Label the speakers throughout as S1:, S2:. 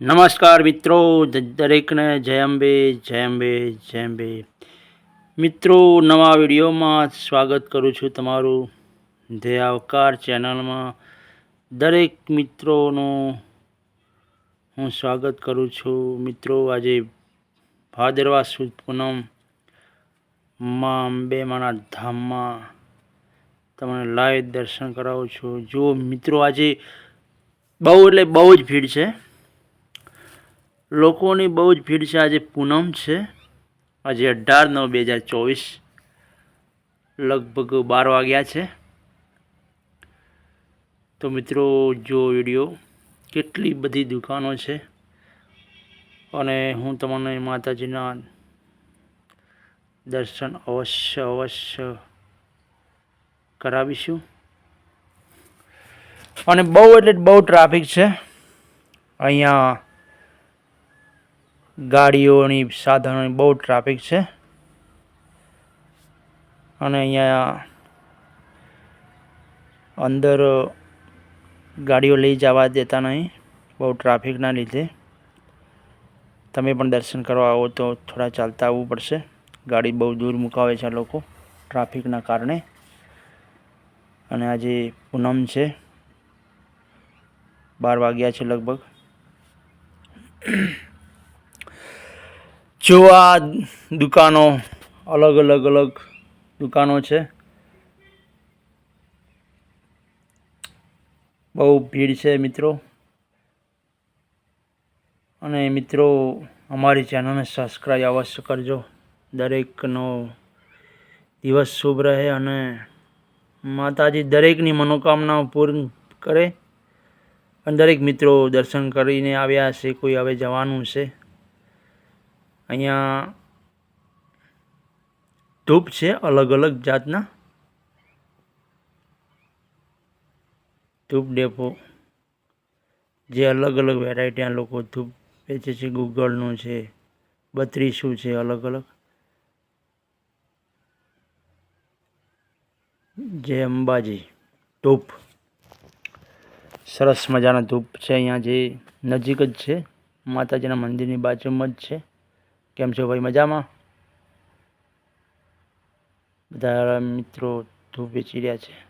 S1: નમસ્કાર મિત્રો દરેકને, જય અંબે જય અંબે, જય મિત્રો, નવા વિડીયોમાં સ્વાગત કરું છું તમારું ધ્યેયાવકાર ચેનલમાં. દરેક મિત્રોનું હું સ્વાગત કરું છું. મિત્રો, આજે ભાદરવા સુદ પૂનમમાં અંબે માના ધામમાં તમને લાઈવ દર્શન કરાવું છું. જુઓ મિત્રો, આજે બહુ એટલે બહુ જ ભીડ છે. લોકોની બહુ જ ભીડ છે. આજે પૂનમ છે. આજે અઢાર નવ બે હજાર ચોવીસ લગભગ બાર વાગ્યા છે. તો મિત્રો જો વીડિયો. કેટલી બધી દુકાનો છે. અને હું તમને માતાજીના દર્શન અવશ્ય અવશ્ય કરાવીશું. અને બહુ એટલે બહુ ટ્રાફિક છે. અહીંયા ગાડીઓની સાધનોની બહુ ટ્રાફિક છે. અને અહીંયા અંદર ગાડીઓ લઈ જવા દેતા નહીં, બહુ ટ્રાફિકના લીધે. તમે પણ દર્શન કરવા આવો તો થોડા ચાલતા આવવું પડશે. ગાડી બહુ દૂર મુકાવે છે લોકો ટ્રાફિકના કારણે. અને આજે પૂનમ છે. બાર વાગ્યા છે લગભગ. જો આ દુકાનો અલગ અલગ અલગ દુકાનો છે, બહુ ભીડ છે મિત્રો. અને મિત્રો, અમારી ચેનલને સબસ્ક્રાઈબ અવશ્ય કરજો. દરેકનો દિવસ શુભ રહે અને માતાજી દરેકની મનોકામનાઓ પૂર્ણ કરે. અને દરેક મિત્રો દર્શન કરીને આવ્યા છે કોઈ હવે જવાનું છે. અહીંયા ધૂપ છે અલગ અલગ જાતના. ધૂપ ડેપો જે અલગ અલગ વેરાયટીના લોકો ધૂપ વેચે છે. ગૂગળનું છે, બત્રીસું છે, અલગ અલગ. જે અંબાજી ધૂપ. સરસ મજાના ધૂપ છે. અહીંયા જે નજીક જ છે. માતાજીના મંદિરની બાજુમાં જ છે. કેમ છો ભાઈ? મજામાં? બધા મિત્રો ધૂપ વેચી રહ્યા છે.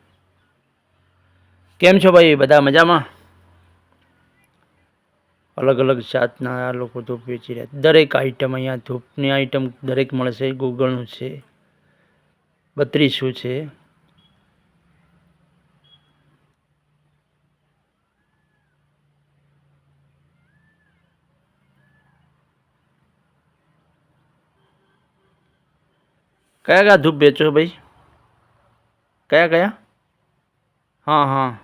S1: કેમ છો ભાઈ? બધા મજામાં? અલગ અલગ જાતના આ લોકો ધૂપ વેચી રહ્યા દરેક આઈટમ અહીંયા ધૂપની આઈટમ દરેક મળશે. ગૂગલનું છે. બત્રીસું છે. કયા કયા ધૂપ વેચો ભાઈ? કયા કયા? હા હા.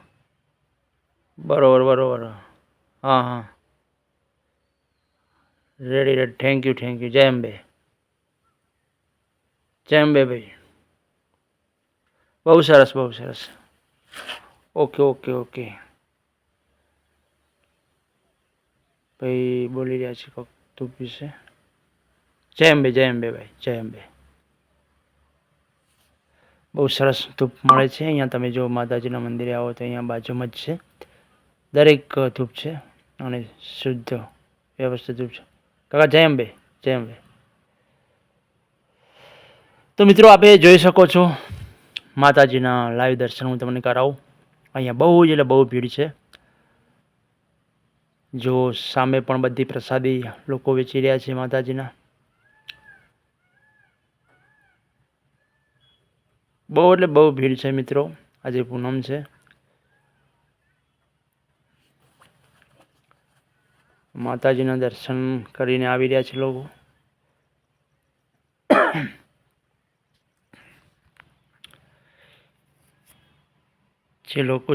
S1: બરોબર બરોબર. હા હા. Ready ready thank you thank you જય અંબે. જય અંબે ભાઈ. બહુ સરસ બહુ સરસ. Okay okay okay. ભાઈ બોલી રહ્યા છે કોક ધૂપ વિશે. જય અંબે જય અંબે ભાઈ, જય અંબે. બહુ સરસ ધૂપ મળે છે. અહીંયા તમે જો માતાજીના મંદિરે આવો તો અહીંયા બાજુમાં જ છે. દરેક ધૂપ છે અને શુદ્ધ વ્યવસ્થિત ધૂપ છે. કાકા, જય અંબે જય અંબે. તો મિત્રો, આપે જોઈ શકો છો માતાજીના લાઈવ દર્શન હું તમને કરાવું. અહીંયા બહુ જ એટલે બહુ ભીડ છે. જો સામે પણ બધી પ્રસાદી લોકો વેચી રહ્યા છે માતાજીના. બહુ એટલે બહુ ભીડ છે મિત્રો. આજે પૂનમ છે. માતાજીના દર્શન કરીને આવી રહ્યા છે લોકો. જે લોકો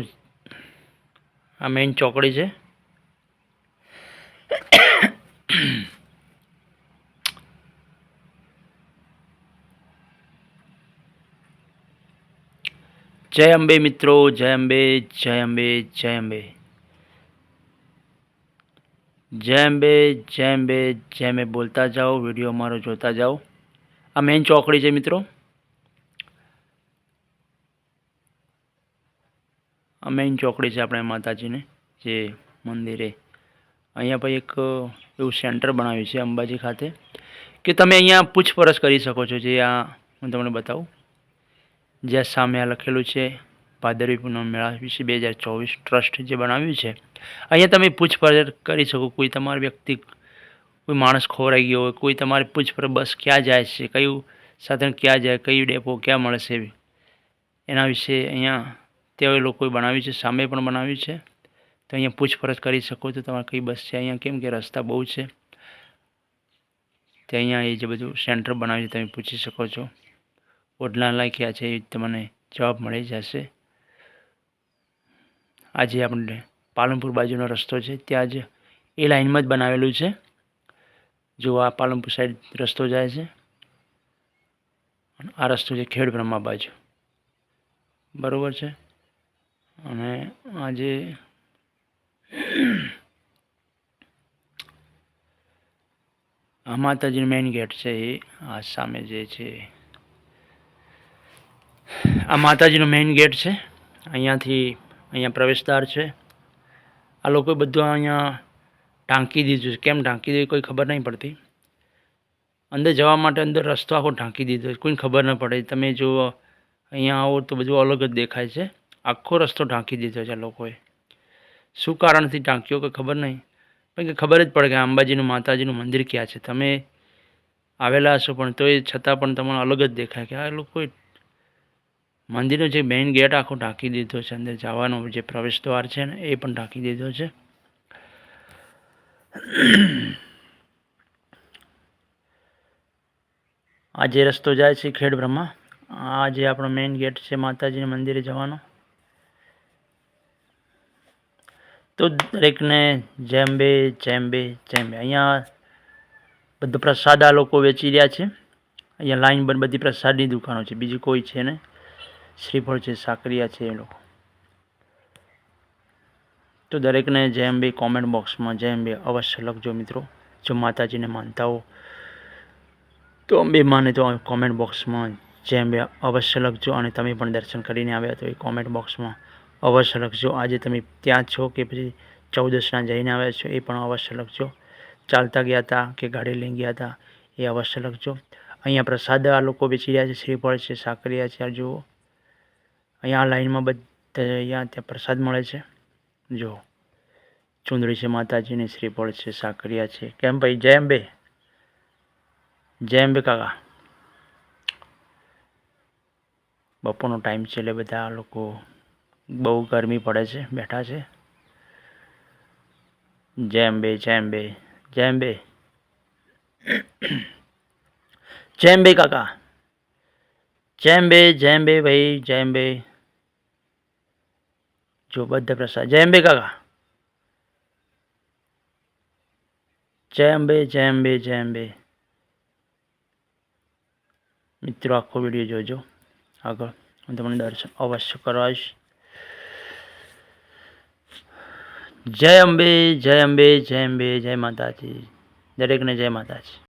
S1: આ મેઇન ચોકડી છે. જય અંબે મિત્રો, જય અંબે જય અંબે જય અંબે. જય અંબે જય અંબે જય અંબે બોલતા જાઓ, વીડિયો અમારો જોતા જાઓ. આ મેઇન ચોકડી છે મિત્રો. આ મેઇન ચોકડી છે આપણે માતાજીને, જે મંદિરે. અહીંયા પછી એક, એવું સેન્ટર બનાવ્યું છે અંબાજી ખાતે, કે તમે અહીંયા પૂછપરછ કરી શકો છો જે આ, હું તમને બતાવું. જ્યાં સામે આ લખેલું છે ભાદરવી પૂનમ મેળા વિશે બે હજાર ચોવીસ ટ્રસ્ટ જે બનાવ્યું છે. અહીંયા તમે પૂછપરછ કરી શકો, કોઈ તમારો વ્યક્તિ, કોઈ માણસ ખોરાઈ ગયો હોય, કોઈ તમારી પૂછપરછ, બસ ક્યાં જાય છે, કયું સાધન ક્યાં જાય, કયું ડેપો ક્યાં મળશે એના વિશે અહીંયા તેઓએ લોકોએ બનાવ્યું છે, સામે પણ બનાવ્યું છે. તો અહીંયા પૂછપરછ કરી શકો તો તમારે કઈ બસ છે, અહીંયા કેમ કે રસ્તા બહુ છે. તે અહીંયા એ જે બધું સેન્ટર બનાવ્યું છે, તમે પૂછી શકો છો. ઓડલા લાગ્યા છે એ તમને જવાબ મળી જશે. આજે આપણે પાલનપુર બાજુનો રસ્તો છે, ત્યાં જ એ લાઇનમાં જ બનાવેલું છે. જો આ પાલનપુર સાઈડ રસ્તો જાય છે, અને આ રસ્તો છે ખેડ બ્રહ્મા બાજુ. બરાબર છે? અને આજે આ માતાજીનો મેઇન ગેટ છે, એ આ સામે જે છે આ માતાજીનો મેઇન ગેટ છે. અહીંયાથી અહીંયા પ્રવેશદ્વાર છે. આ લોકોએ બધું અહીંયા ઢાંકી દીધું છે. કેમ ઢાંકી દીધું કોઈ ખબર નહીં પડતી. અંદર જવા માટે અંદર રસ્તો આખો ઢાંકી દીધો છે. કોઈને ખબર ન પડે. તમે જો અહીંયા આવો તો બધું અલગ જ દેખાય છે. આખો રસ્તો ઢાંકી દીધો છે આ લોકોએ. શું કારણથી ઢાંક્યો કે ખબર નહીં. પણ કે ખબર જ પડે કે અંબાજીનું, માતાજીનું મંદિર ક્યાં છે. તમે આવેલા હશો પણ તોય છતાં પણ તમને અલગ જ દેખાય કે આ લોકોએ મંદિરનો જે મેઇન ગેટ આખો ઢાંકી દીધો છે અંદર જવાનો જે પ્રવેશ દ્વાર છે ને, એ પણ ઢાંકી દીધો છે. આ જે રસ્તો જાય છે ખેડ બ્રહ્મા, આ જે આપણો મેઇન ગેટ છે માતાજીના મંદિરે જવાનો. તો દરેકને જેમ્બે ચેમ્બે જેમ બે જેમ બે. અહીંયા બધું પ્રસાદ આ લોકો વેચી રહ્યા છે. અહીંયા લાઈન પર બધી પ્રસાદની દુકાનો છે. બીજી કોઈ છે ને શ્રીફળ છે, સાકરિયા છે એ લોકો. તો દરેકને જેમ બે કોમેન્ટ બોક્સમાં જેમ બે અવશ્ય લખજો મિત્રો. જો માતાજીને માનતા હો, તો અંબે માને તો કોમેન્ટ બોક્સમાં જેમ બે અવશ્ય લખજો અને તમે પણ દર્શન કરીને આવ્યા તો એ કોમેન્ટ બોક્સમાં અવશ્ય લખજો. આજે તમે ત્યાં છો કે પછી ચૌદશના જઈને આવ્યા છો એ પણ અવશ્ય લખજો. ચાલતા ગયા હતા કે ગાડી લઈને ગયા હતા એ અવશ્ય લખજો. અહીંયા પ્રસાદ આ લોકો વેચી રહ્યા છે, શ્રીફળ છે, સાકરિયા છે, આ જુઓ. અહીંયા લાઈનમાં બધા અહીંયા ત્યાં પ્રસાદ મળે છે. જો, ચુંદડી છે માતાજીની, શ્રીફળ છે, સાકરિયા છે. કેમ ભાઈ? જય અંબે. જય અંબે કાકા. બપોરનો ટાઈમ છે એટલે બધા લોકો બહુ ગરમી પડે છે, બેઠા છે. જય અંબે જય અંબે જય અંબે. જય અંબે કાકા. જય અંબે જય અંબે ભાઈ જય અંબે જો બધા પ્રસાદ જય અંબે કાકા જય અંબે જય અંબે જય અંબે મિત્રો આખો વીડિયો જોજો આગળ હું તમને દર્શન અવશ્ય કરાવીશ જય અંબે જય અંબે જય અંબે જય માતાજી દરેકને જય માતાજી